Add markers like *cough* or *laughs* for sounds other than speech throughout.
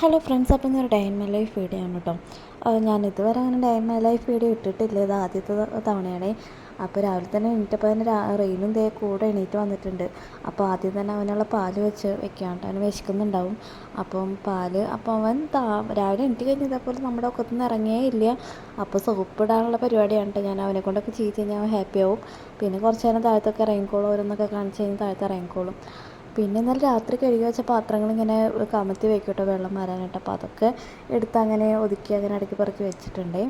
Hello friends അപ്പം ഇന്നൊരു day my life video ആണ് കേട്ടോ ഞാൻ ഇതുവരെ അങ്ങനെ ഡേ മൈ ലൈഫ് വീഡിയോ ഇട്ടിട്ടില്ല. ഇത് ആദ്യത്തെ തവണയാണ്. അപ്പോൾ രാവിലെ തന്നെ എണീറ്റപ്പോൾ തന്നെ റെയിനും ദേ കൂടെ എണീറ്റ് വന്നിട്ടുണ്ട്. അപ്പോൾ ആദ്യം തന്നെ അവനുള്ള പാൽ വെച്ച് വെക്കാം കേട്ടോ അവന് വിശക്കുന്നുണ്ടാവും. അപ്പം പാൽ അപ്പോൾ അവൻ താ രാവിലെ എണീറ്റ് കഴിഞ്ഞ് ഇതേപോലെ നമ്മുടെ ഒക്കത്തു നിന്ന് ഇറങ്ങിയേ ഇല്ല. അപ്പോൾ സോപ്പ് ഇടാനുള്ള പരിപാടിയാണ് ഞാൻ അവനെ കൊണ്ടൊക്കെ ചെയ്ത് കഴിഞ്ഞാൽ അവൻ ഹാപ്പി ആവും. പിന്നെ കുറച്ച് നേരം താഴത്തൊക്കെ ഇറങ്ങിക്കോളും. ഓരോന്നൊക്കെ കാണിച്ച് കഴിഞ്ഞാൽ താഴത്ത് ഇറങ്ങിക്കോളും. പിന്നെ ഇന്നലെ രാത്രി കഴുകി വെച്ച പാത്രങ്ങൾ ഇങ്ങനെ കമത്തി വെക്കും കേട്ടോ വെള്ളം വരാനായിട്ട്. അപ്പോൾ അതൊക്കെ എടുത്ത് അങ്ങനെ ഒതുക്കി അങ്ങനെ അടുക്കി പറക്കി വെച്ചിട്ടുണ്ട്.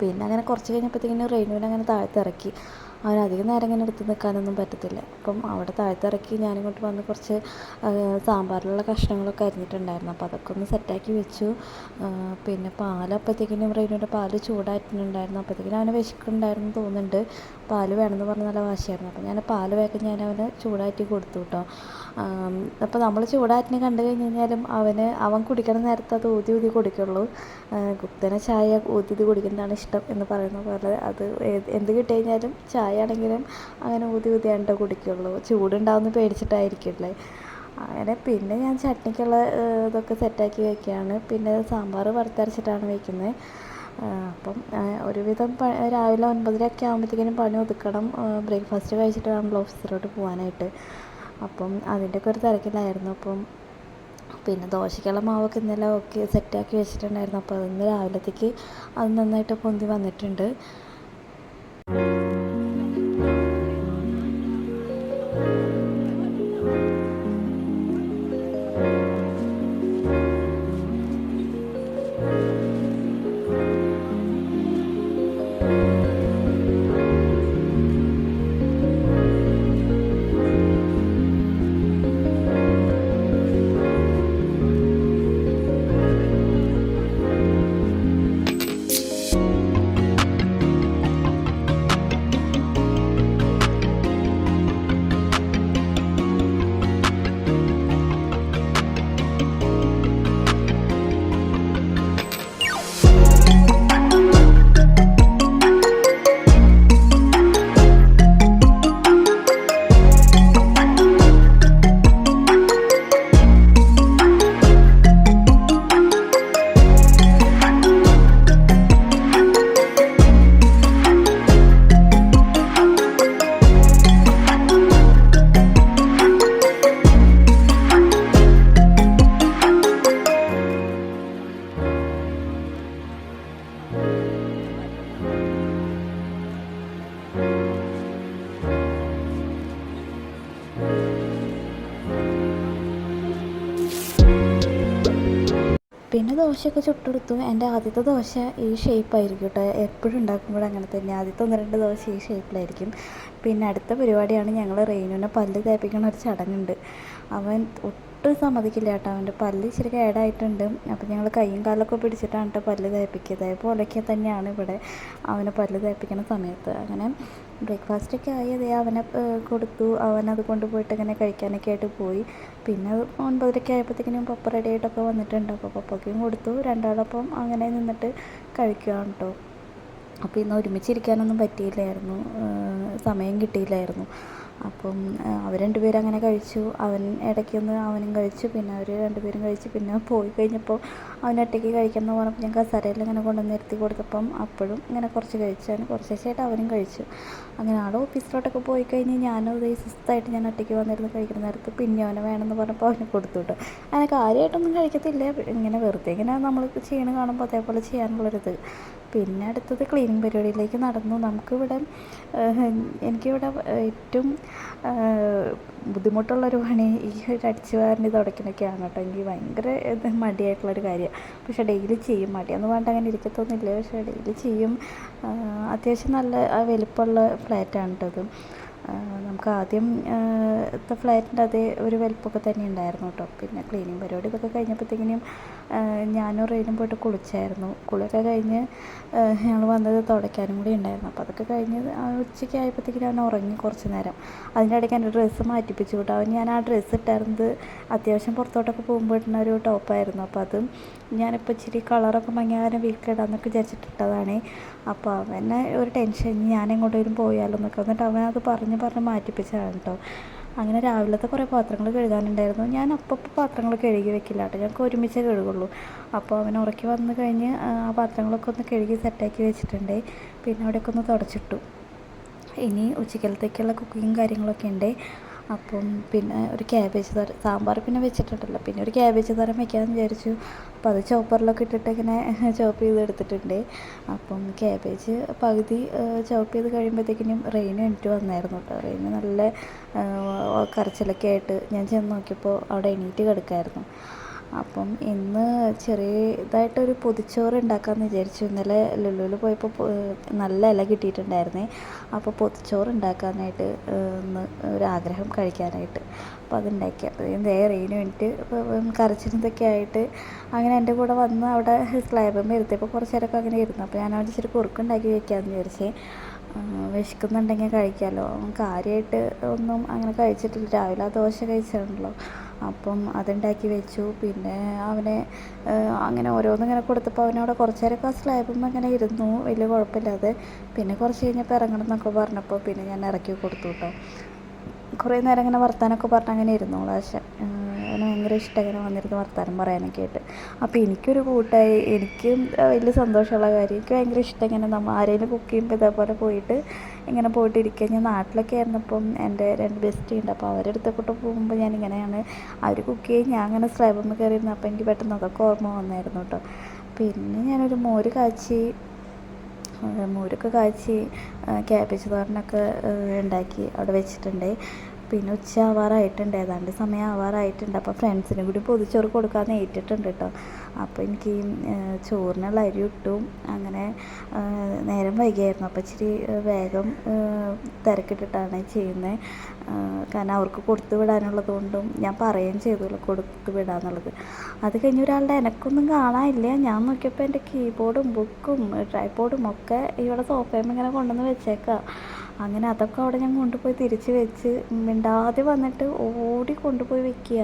പിന്നെ അങ്ങനെ കുറച്ച് കഴിഞ്ഞപ്പോഴത്തേക്കിനും റെയിനുവിനെ അങ്ങനെ താഴത്ത് ഇറക്കി. അവനധികം നേരം ഇങ്ങനെ എടുത്ത് നിൽക്കാനൊന്നും പറ്റത്തില്ല. അപ്പം അവിടെ താഴത്ത് ഇറക്കി ഞാനിങ്ങോട്ട് വന്ന് കുറച്ച് സാമ്പാറിലുള്ള കഷ്ണങ്ങളൊക്കെ അരിഞ്ഞിട്ടുണ്ടായിരുന്നു. അപ്പോൾ അതൊക്കെ ഒന്ന് സെറ്റാക്കി വെച്ചു. പിന്നെ പാൽ അപ്പോഴത്തേക്കിനും റെയിനുവിന്റെ പാൽ ചൂടായിട്ടുണ്ടായിരുന്നു. അപ്പോഴത്തേക്കിനും അവന് വിശക്കുണ്ടായിരുന്നു തോന്നുന്നുണ്ട്. പാൽ വേണമെന്ന് പറഞ്ഞ നല്ല വാശിയായിരുന്നു. അപ്പോൾ ഞാൻ പാൽ വേഗം ഞാൻ അവന് ചൂടാറ്റി കൊടുത്തു കേട്ടോ അപ്പോൾ നമ്മൾ ചൂടാറ്റിനെ കണ്ടു കഴിഞ്ഞ് കഴിഞ്ഞാലും അവന് അവൻ കുടിക്കണ നേരത്ത് അത് ഊതി ഊതി കുടിക്കുള്ളൂ. കുത്തനെ ചായ ഊതി ഊതി കുടിക്കുന്നതാണ് ഇഷ്ടം എന്ന് പറയുന്ന പോലെ അത് എന്ത് കിട്ടി കഴിഞ്ഞാലും ചായ ആണെങ്കിലും അങ്ങനെ ഊതി ഊതി ആണ്ടോ കുടിക്കുള്ളൂ. ചൂടുണ്ടാവുമെന്ന് പേടിച്ചിട്ടായിരിക്കില്ലേ? അങ്ങനെ പിന്നെ ഞാൻ ചട്നിക്കുള്ള ഇതൊക്കെ സെറ്റാക്കി വെക്കുകയാണ് പിന്നെ സാമ്പാർ വറുത്തരച്ചിട്ടാണ് വയ്ക്കുന്നത് അപ്പം ഒരുവിധം രാവിലെ ഒൻപതരയൊക്കെ ആകുമ്പോഴത്തേക്കിനും പണി ഒതുക്കണം. ബ്രേക്ക്ഫാസ്റ്റ് കഴിച്ചിട്ട് വേണമല്ലോ ഓഫീസിലോട്ട് പോകാനായിട്ട് അപ്പം അതിന്റെയൊക്കെ ഒരു തിരക്കിലായിരുന്നു. അപ്പം പിന്നെ ദോശയ്ക്കുള്ള മാവൊക്കെ ഇന്നലെ ഒക്കെ സെറ്റാക്കി വെച്ചിട്ടുണ്ടായിരുന്നു. അപ്പോൾ അതിന്ന് രാവിലത്തേക്ക് അത് നന്നായിട്ട് പൊന്തി വന്നിട്ടുണ്ട്. പിന്നെ ദോശയൊക്കെ ചുട്ടെടുത്തു. എന്റെ ആദ്യത്തെ ദോശ ഈ ഷേപ്പായിരിക്കും കേട്ടോ എപ്പോഴും ഉണ്ടാക്കുമ്പോഴും അങ്ങനെ തന്നെ. ആദ്യത്തെ ഒന്ന് രണ്ട് ദോശ ഈ ഷേപ്പിലായിരിക്കും പിന്നെ അടുത്ത പരിപാടിയാണ് ഞങ്ങൾ റെയിനുവിനെ പല്ല് തേപ്പിക്കണ ഒരു ചടങ്ങുണ്ട്. അവൻ ഒട്ടും സമ്മതിക്കില്ല കേട്ടോ. അവന്റെ പല്ല് ഇച്ചിരി കേടായിട്ടുണ്ട്. അപ്പോൾ ഞങ്ങൾ കൈയും കാലൊക്കെ പിടിച്ചിട്ടാണ് കേട്ടോ പല്ല് തേപ്പിക്കുക അതേപോലെയൊക്കെ തന്നെയാണ് ഇവിടെ അവനെ പല്ല് തയ്പ്പിക്കുന്ന സമയത്ത്. അങ്ങനെ ബ്രേക്ക്ഫാസ്റ്റൊക്കെ ആയി. അതേ അവനെ കൊടുത്തു. അവനത് കൊണ്ടുപോയിട്ട് അങ്ങനെ കഴിക്കാനൊക്കെ ആയിട്ട് പോയി. പിന്നെ ഒൻപതരയൊക്കെ ആയപ്പോഴത്തേക്കിനും പപ്പ റെഡി ആയിട്ടൊക്കെ വന്നിട്ടുണ്ട്. അപ്പോൾ പപ്പയ്ക്കും കൊടുത്തു. രണ്ടാളപ്പം അങ്ങനെ നിന്നിട്ട് കഴിക്കുകയാണ് കേട്ടോ. അപ്പോൾ ഇന്ന് ഒരുമിച്ചിരിക്കാനൊന്നും പറ്റിയില്ലായിരുന്നു. സമയം കിട്ടിയില്ലായിരുന്നു. അപ്പം അവർ രണ്ടുപേരും അങ്ങനെ കഴിച്ചു. അവൻ ഇടയ്ക്കൊന്ന് അവനും കഴിച്ചു. പിന്നെ അവർ രണ്ടുപേരും കഴിച്ചു. പിന്നെ പോയി കഴിഞ്ഞപ്പോൾ അവൻ ഒറ്റയ്ക്ക് കഴിക്കാമെന്ന് പറഞ്ഞപ്പോൾ ഞാൻ കസേരയിൽ ഇങ്ങനെ കൊണ്ടുവന്ന് നിർത്തി കൊടുത്തപ്പം അപ്പോഴും ഇങ്ങനെ കുറച്ച് കഴിച്ചു. അവന് കുറച്ച് ശേഷമായിട്ട് അവനും കഴിച്ചു. അങ്ങനെ ആൾ ഓഫീസിലോട്ടൊക്കെ പോയി കഴിഞ്ഞ് ഞാനും ഇതേ സുസ്തായിട്ട് ഞാൻ ഒറ്റയ്ക്ക് വന്നിരുന്ന് കഴിക്കുന്ന നേരത്ത് പിന്നെ അവനെ വേണമെന്ന് പറഞ്ഞപ്പോൾ അവന് കൊടുത്തു കേട്ടോ അങ്ങനെ കാര്യമായിട്ടൊന്നും കഴിക്കത്തില്ല. ഇങ്ങനെ വെറുതെ ഇങ്ങനെ നമ്മൾ ചെയ്യണ കാണുമ്പോൾ അതേപോലെ ചെയ്യാനുള്ളൊരിത്. പിന്നെ അടുത്തത് ക്ലീനിങ് പരിപാടിയിലേക്ക് നടന്നു. നമുക്കിവിടെ എനിക്കിവിടെ ഏറ്റവും ബുദ്ധിമുട്ടുള്ളൊരു പണി ഈ ഒരു അടിച്ചു വാരണ്ടി തുടയ്ക്കണൊക്കെയാണ് കേട്ടോ. എനിക്ക് ഭയങ്കര മടിയായിട്ടുള്ളൊരു കാര്യമാണ് പക്ഷെ ഡെയിലി ചെയ്യും. മടിയെന്ന് പറഞ്ഞിട്ട് അങ്ങനെ ഇരിക്കത്തൊന്നുമില്ല. പക്ഷേ ഡെയിലി ചെയ്യും. അത്യാവശ്യം നല്ല വലിപ്പമുള്ള ഫ്ലാറ്റാണ് കേട്ടോ ഇത്. നമുക്ക് ആദ്യം ത്തെ ഫ്ലാറ്റിന്റെ അതേ ഒരു വലിപ്പമൊക്കെ തന്നെ ഉണ്ടായിരുന്നു കേട്ടോ. പിന്നെ ക്ലീനിങ് പരിപാടി ഇതൊക്കെ കഴിഞ്ഞപ്പോഴത്തേക്കിനും ഞാനും റെയിനും പോയിട്ട് കുളിച്ചായിരുന്നു. കുളിയൊക്കെ കഴിഞ്ഞ് ഞങ്ങൾ വന്നത് തുടയ്ക്കാനും കൂടി ഉണ്ടായിരുന്നു. അപ്പോൾ അതൊക്കെ കഴിഞ്ഞ് ഉച്ചയ്ക്ക് ആയപ്പോഴത്തേക്കിനും അവൻ ഉറങ്ങി കുറച്ച് നേരം. അതിന്റെ ഇടയ്ക്ക് എന്റെ ഡ്രസ്സ് മാറ്റിപ്പിച്ചു കേട്ടോ. അവൻ ഞാൻ ആ ഡ്രസ്സ് ഇട്ടായിരുന്നത് അത്യാവശ്യം പുറത്തോട്ടൊക്കെ പോകുമ്പോൾ ഇടുന്ന ഒരു ടോപ്പായിരുന്നു. അപ്പോൾ അതും ഞാനിപ്പോൾ ഇച്ചിരി കളറൊക്കെ മങ്ങിയാലും വീക്കിലിടാന്നൊക്കെ വിചാരിച്ചിട്ടിട്ടതാണ് അപ്പോൾ അവനെ ഒരു ടെൻഷൻ ഞാൻ എങ്ങോട്ടേലും പോയാലോ എന്നൊക്കെ. എന്നിട്ട് അവൻ അത് പറഞ്ഞ് പറഞ്ഞ് മാറ്റിപ്പിച്ചതാണ് കേട്ടോ. അങ്ങനെ രാവിലത്തെ കുറേ പാത്രങ്ങൾ കഴുകാനുണ്ടായിരുന്നു. ഞാൻ അപ്പപ്പോൾ പാത്രങ്ങൾ കഴുകി വെക്കില്ല കേട്ടോ. ഞങ്ങൾക്ക് ഒരുമിച്ചേ കഴുകുള്ളൂ. അപ്പോൾ അവൻ ഉറക്കി വന്നു കഴിഞ്ഞ് ആ പാത്രങ്ങളൊക്കെ ഒന്ന് കഴുകി സെറ്റാക്കി വെച്ചിട്ടുണ്ട്. പിന്നെ അവിടെയൊക്കെ ഒന്ന് തുടച്ചിട്ടു. ഇനി ഉച്ചക്കലത്തേക്കുള്ള കുക്കിങ്ങും കാര്യങ്ങളൊക്കെ ഉണ്ട്. അപ്പം പിന്നെ ഒരു ക്യാബേജ് തരം സാമ്പാർ പിന്നെ വെച്ചിട്ടുണ്ടല്ലോ. പിന്നെ ഒരു ക്യാബേജ് തരം വെക്കാമെന്ന് വിചാരിച്ചു. അപ്പോൾ അത് ചോപ്പറിലൊക്കെ ഇട്ടിട്ട് ഇങ്ങനെ *laughs* ചോപ്പ് ചെയ്ത് എടുത്തിട്ടുണ്ട്. അപ്പം ക്യാബേജ് പകുതി ചോപ്പ് ചെയ്ത് കഴിയുമ്പോഴത്തേക്കിനും റെയിന് എണീറ്റ് വന്നായിരുന്നു കേട്ടോ. റെയിന് നല്ല കരച്ചിലൊക്കെ ആയിട്ട് ഞാൻ ചെന്ന് നോക്കിയപ്പോൾ അവിടെ എണീറ്റ് കിടക്കായിരുന്നു. അപ്പം ഇന്ന് ചെറിയതായിട്ടൊരു പൊതിച്ചോറ് ഉണ്ടാക്കാമെന്ന് വിചാരിച്ചു. ഇന്നലെ ലുലുവിൽ പോയപ്പോൾ നല്ല ഇല കിട്ടിയിട്ടുണ്ടായിരുന്നേ. അപ്പോൾ പൊതിച്ചോറ് ഉണ്ടാക്കാനായിട്ട് ഒന്ന് ഒരാഗ്രഹം കഴിക്കാനായിട്ട് അപ്പോൾ അതുണ്ടാക്കി. അപ്പോൾ റെയിന് വേണ്ടിയിട്ട് കരച്ചിരുന്നതൊക്കെ ആയിട്ട് അങ്ങനെ എന്റെ കൂടെ വന്ന് അവിടെ സ്ലാബ് ഇരുത്തിയപ്പോൾ കുറച്ച് നേരമൊക്കെ അങ്ങനെ ഇരുന്നു. അപ്പോൾ ഞാൻ അവിടെ ഇച്ചിരി കുറുക്കുണ്ടാക്കി വെക്കാമെന്ന് വിചാരിച്ചേ. വിശക്കുന്നുണ്ടെങ്കിൽ കഴിക്കാമല്ലോ കാര്യമായിട്ട് ഒന്നും അങ്ങനെ കഴിച്ചിട്ടില്ല. രാവിലെ ദോശ കഴിച്ചിട്ടുണ്ടല്ലോ അപ്പം അതുണ്ടാക്കി വെച്ചു. പിന്നെ അവനെ അങ്ങനെ ഓരോന്നും ഇങ്ങനെ കൊടുത്തപ്പോൾ അവനവിടെ കുറച്ച് നേരം ക്ലാസ്സിലായപ്പം അങ്ങനെ ഇരുന്നു. വലിയ കുഴപ്പമില്ലാതെ. പിന്നെ കുറച്ച് കഴിഞ്ഞപ്പോൾ ഇറങ്ങണം എന്നൊക്കെ പറഞ്ഞപ്പോൾ പിന്നെ ഞാൻ ഇറക്കി കൊടുത്തു കേട്ടോ. കുറേ നേരം ഇങ്ങനെ വർത്താനൊക്കെ പറഞ്ഞ് അങ്ങനെ ഇരുന്നു. പക്ഷെ അവന് ഭയങ്കര ഇഷ്ടം ഇങ്ങനെ വന്നിരുന്ന് വർത്താനം പറയാനൊക്കെ ആയിട്ട്. അപ്പോൾ എനിക്കൊരു കൂട്ടായി എനിക്കും വലിയ സന്തോഷമുള്ള കാര്യം. എനിക്ക് ഭയങ്കര ഇഷ്ടം ഇങ്ങനെ നമ്മൾ ആരെങ്കിലും കുക്ക് ചെയ്യുമ്പോൾ ഇതേപോലെ പോയിട്ട് ഇങ്ങനെ പോയിട്ട് ഇരിക്കുക ഞാൻ നാട്ടിലൊക്കെ ആയിരുന്നപ്പം എന്റെ രണ്ട് ബെസ്റ്റ് ഉണ്ട്. അപ്പോൾ അവരുടെ അടുത്തൊക്കെ പോകുമ്പോൾ ഞാൻ ഇങ്ങനെയാണ് അവർ കുക്ക് ചെയ്യും. ഞാൻ അങ്ങനെ സ്ലൈബമ്മ കയറിയിരുന്നു അപ്പോൾ എനിക്ക് പെട്ടെന്ന് അതൊക്കെ ഓർമ്മ വന്നായിരുന്നു കേട്ടോ പിന്നെ ഞാനൊരു മോര് കാച്ചി മോരൊക്കെ കാച്ചി ക്യാബേജ് തോരനൊക്കെ ഉണ്ടാക്കി അവിടെ വെച്ചിട്ടുണ്ട്. പിന്നെ ഉച്ച ആവാറായിട്ടുണ്ട് ഏതാണ്ട് സമയം ആവാറായിട്ടുണ്ട്. അപ്പോൾ ഫ്രണ്ട്സിന് കൂടി പൊതിച്ചോറ് കൊടുക്കാൻ ഏറ്റിട്ടുണ്ട് കേട്ടോ അപ്പോൾ എനിക്ക് ചോറിനുള്ള അരി ഇട്ടു. അങ്ങനെ നേരം വൈകിയായിരുന്നു. അപ്പോൾ ഇച്ചിരി വേഗം തിരക്കിട്ടിട്ടാണ് ചെയ്യുന്നത് കാരണം അവർക്ക് കൊടുത്തു വിടാനുള്ളത് കൊണ്ടും ഞാൻ പറയുകയും ചെയ്തല്ലോ കൊടുത്തു വിടാന്നുള്ളത്. അത് കഴിഞ്ഞ് ഒരാളുടെ എനക്കൊന്നും കാണാനില്ല ഞാൻ നോക്കിയപ്പോൾ എന്റെ കീബോർഡും ബുക്കും ട്രൈപോഡും ഒക്കെ ഇവിടെ സോഫയും ഇങ്ങനെ കൊണ്ടുവന്ന് വെച്ചേക്കാം. അങ്ങനെ അതൊക്കെ അവിടെ ഞാൻ കൊണ്ടുപോയി തിരിച്ച് വെച്ച് മിണ്ടാതെ വന്നിട്ട് ഓടി കൊണ്ടുപോയി വെക്കുക.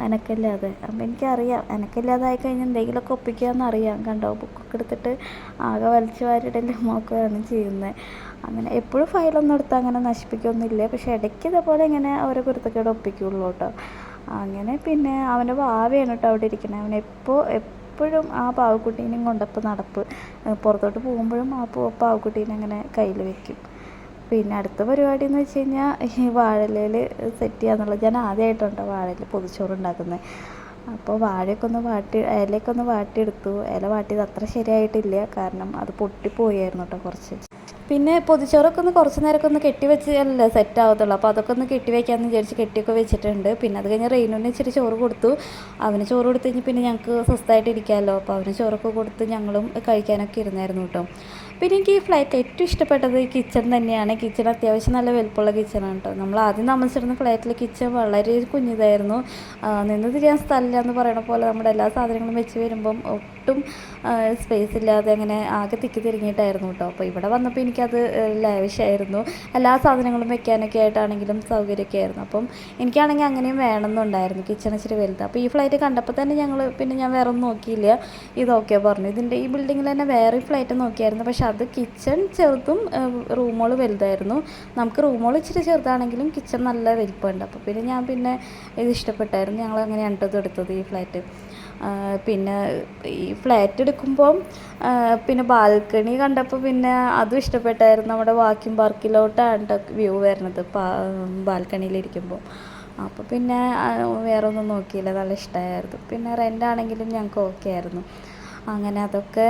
എനക്കല്ലാതെ അപ്പം എനിക്കറിയാം. എനക്കല്ലാതായി കഴിഞ്ഞാൽ എന്തെങ്കിലുമൊക്കെ ഒപ്പിക്കാമെന്ന് അറിയാം. കണ്ടോ? ബുക്കൊക്കെ എടുത്തിട്ട് ആകെ വലിച്ചു വാരിടലും നോക്കുകയാണ് ചെയ്യുന്നത്. അങ്ങനെ എപ്പോഴും ഫയലൊന്നും എടുത്ത് അങ്ങനെ നശിപ്പിക്കൊന്നുമില്ല. പക്ഷേ ഇടയ്ക്ക് ഇതേപോലെ ഇങ്ങനെ ഓരോ കുരുത്തക്കേട് ഒപ്പിക്കുള്ളൂ കേട്ടോ. അങ്ങനെ പിന്നെ അവന്റെ ഭാവിയാണ് കേട്ടോ അവിടെ ഇരിക്കുന്നത്. അവൻ എപ്പോൾ എപ്പോഴും ആ പാവക്കുട്ടീനെയും കൊണ്ടപ്പോൾ നടപ്പ്. പുറത്തോട്ട് പോകുമ്പോഴും ആ പാവക്കുട്ടീനെ അങ്ങനെ കയ്യിൽ വെക്കും. പിന്നെ അടുത്ത പരിപാടി എന്ന് വെച്ച് കഴിഞ്ഞാൽ ഈ വാഴയിലയിൽ സെറ്റ് ചെയ്യാന്നുള്ളത് ഞാൻ ആദ്യമായിട്ടുണ്ട് വാഴയിൽ പൊതിച്ചോറ് ഉണ്ടാക്കുന്നത് അപ്പോൾ വാഴയൊക്കെ ഒന്ന് വാട്ടി ഇലയൊക്കെ ഒന്ന് വാട്ടിയെടുത്തു. ഇല വാട്ടിയത് അത്ര ശരിയായിട്ടില്ല. കാരണം അത് പൊട്ടിപ്പോയായിരുന്നു കേട്ടോ കുറച്ച്. പിന്നെ പൊതിച്ചോറൊക്കെ ഒന്ന് കുറച്ച് നേരമൊക്കെ ഒന്ന് കെട്ടി അല്ല സെറ്റ് ആവത്തുള്ളൂ. അപ്പോൾ അതൊക്കെ ഒന്ന് കെട്ടി വെക്കാമെന്ന് വിചാരിച്ച് കെട്ടിയൊക്കെ വെച്ചിട്ടുണ്ട്. പിന്നെ അത് കഴിഞ്ഞ് റെയിനുവിന് ഇച്ചിരി ചോറ് കൊടുത്തു. അവന് ചോറ് കൊടുത്ത് കഴിഞ്ഞ് പിന്നെ ഞങ്ങൾക്ക് സ്വസ്ഥമായിട്ട് ഇരിക്കാമല്ലോ അപ്പോൾ അവന് ചോറൊക്കെ കൊടുത്ത് ഞങ്ങളും കഴിക്കാനൊക്കെ ഇരുന്നായിരുന്നു കേട്ടോ പിന്നെ എനിക്ക് ഈ ഫ്ലാറ്റ് ഏറ്റവും ഇഷ്ടപ്പെട്ടത് കിച്ചൺ തന്നെയാണ്. കിച്ചൺ അത്യാവശ്യം നല്ല വലുപ്പമുള്ള കിച്ചണാണ് കേട്ടോ നമ്മൾ ആദ്യം താമസിച്ചിരുന്ന ഫ്ലാറ്റിലെ കിച്ചൺ വളരെ കുഞ്ഞിതായിരുന്നു. നിന്ന് തിരിയാൻ സ്ഥലമില്ല എന്ന് പറയണ പോലെ നമ്മുടെ എല്ലാ സാധനങ്ങളും വെച്ച് വരുമ്പം ഒട്ടും സ്പേസ് ഇല്ലാതെ അങ്ങനെ ആകെ തിക്കി തിരിഞ്ഞിട്ടായിരുന്നു കേട്ടോ അപ്പോൾ ഇവിടെ വന്നപ്പോൾ എനിക്കത് ലാവിഷായിരുന്നു എല്ലാ സാധനങ്ങളും വെക്കാനൊക്കെ ആയിട്ടാണെങ്കിലും സൗകര്യമൊക്കെ ആയിരുന്നു. അപ്പം എനിക്കാണെങ്കിൽ അങ്ങനെയും വേണമെന്നുണ്ടായിരുന്നു. കിച്ചൺ ഇച്ചിരി വലുത്. അപ്പോൾ ഈ ഫ്ലൈറ്റ് കണ്ടപ്പോൾ തന്നെ ഞങ്ങൾ പിന്നെ ഞാൻ വേറെ ഒന്നും നോക്കിയില്ല ഇതൊക്കെ പറഞ്ഞു. ഇതിന്റെ ഈ ബിൽഡിങ്ങിൽ തന്നെ വേറെ ഫ്ലൈറ്റ് നോക്കിയായിരുന്നു. പക്ഷെ അത് കിച്ചൺ ചെറുതും റൂമുകൾ വലുതായിരുന്നു. നമുക്ക് റൂമുകൾ ഇച്ചിരി ചെറുതാണെങ്കിലും കിച്ചൺ നല്ല വലിപ്പമുണ്ട്. അപ്പോൾ പിന്നെ ഞാൻ പിന്നെ ഇത് ഇഷ്ടപ്പെട്ടായിരുന്നു. ഞങ്ങൾ അങ്ങനെ രണ്ടത് എടുത്തത് ഈ ഫ്ലാറ്റ് പിന്നെ ഈ ഫ്ലാറ്റ് എടുക്കുമ്പോൾ പിന്നെ ബാൽക്കണി കണ്ടപ്പോൾ പിന്നെ അതും ഇഷ്ടപ്പെട്ടായിരുന്നു. നമ്മുടെ വാക്കിംഗ് പാർക്കിലോട്ടാണ് വ്യൂ വരുന്നത് ബാൽക്കണിയിലിരിക്കുമ്പോൾ അപ്പോൾ പിന്നെ വേറെ ഒന്നും നോക്കിയില്ല. നല്ല ഇഷ്ടമായിരുന്നു പിന്നെ റെന്റ് ആണെങ്കിലും ഞങ്ങൾക്ക് ഓക്കെ ആയിരുന്നു. അങ്ങനെ അതൊക്കെ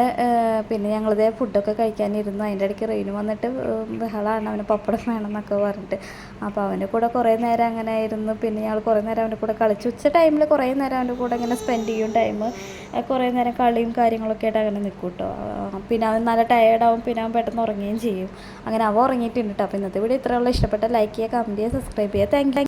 പിന്നെ ഞങ്ങളിതേ ഫുഡൊക്കെ കഴിക്കാനിരുന്നു. അതിന്റെ ഇടയ്ക്ക് റെയിന് വന്നിട്ട് ബഹളമാണ് അവന് പപ്പടം വേണം എന്നൊക്കെ പറഞ്ഞിട്ട്. അപ്പോൾ അവന്റെ കൂടെ കുറേ നേരം അങ്ങനെ ആയിരുന്നു പിന്നെ ഞങ്ങൾ കുറേ നേരം അവന്റെ കൂടെ കളിച്ചു. ഉച്ച ടൈമിൽ കുറേ നേരം അവന്റെ കൂടെ ഇങ്ങനെ സ്പെൻഡ് ചെയ്യും ടൈം കുറേ നേരം കളിയും കാര്യങ്ങളൊക്കെ ആയിട്ട് അങ്ങനെ നിൽക്കും കേട്ടോ പിന്നെ അവൻ നല്ല ടയേർഡാവും പിന്നെ അവൻ പെട്ടെന്ന് ഉറങ്ങുകയും ചെയ്യും. അങ്ങനെ അവ ഉറങ്ങിയിട്ടുണ്ട് കേട്ടോ അപ്പോൾ ഇന്നത്തെ വീഡിയോ ഇത്രയുള്ള ഇഷ്ടപ്പെട്ട ലൈക്ക് ചെയ്യുക കമന്റ് ചെയ്യുക സബ്സ്ക്രൈബ് ചെയ്യുക. താങ്ക്